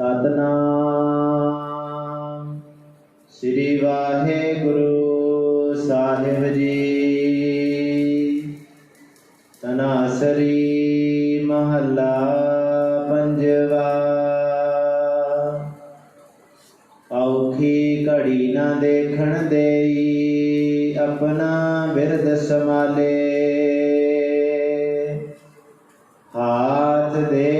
ਸਤਨਾਮ। ਸ੍ਰੀ ਵਾਹਿਗੁਰੂ ਸਾਹਿਬ ਜੀ। ਤਨਾਸਰੀ ਮਹੱਲਾ ਪੰਜਵਾ। ਔਖੀ ਘੜੀ ਨਾ ਦੇਖਣ ਦੇਈ ਆਪਣਾ ਬਿਰਦ ਸਮਾਲੇ ਹਾਥ ਦੇ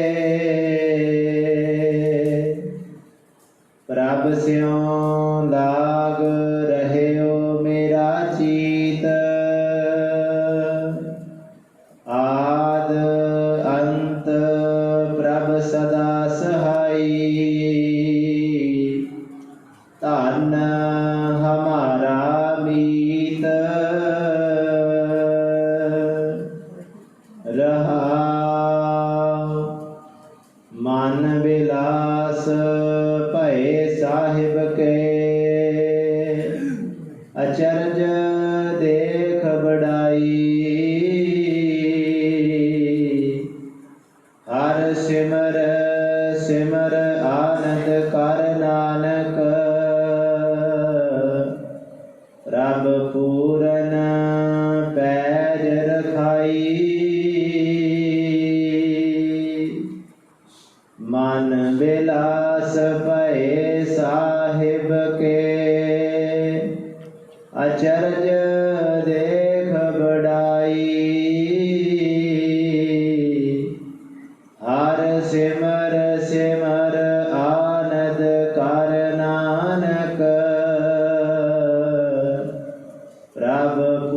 ਪ੍ਰਭ ਸਿਉ ਲਾਗ ਰਹਿਓ ਮੇਰਾ ਚੀਤ। ਆ ਅਚਰਜ ਦੇਖ ਬੜਾਈ ਹਰ ਸਿਮਰ ਸਿਮਰ ਆਨੰਦ ਕਰ ਨਾਨਕ। ਰੱਬ ਪੂਰਨ ਪੈਜ ਰਖਾਈ। ਮਨ ਬਿਲਾਸ ਭਏ ਅਚਰਜ ਦੇਖ ਬੜਾਈ ਹਰ ਸਿਮਰ ਸਿਮਰ ਆਨੰਦ ਕਰ ਨਾਨਕ। ਪ੍ਰਭ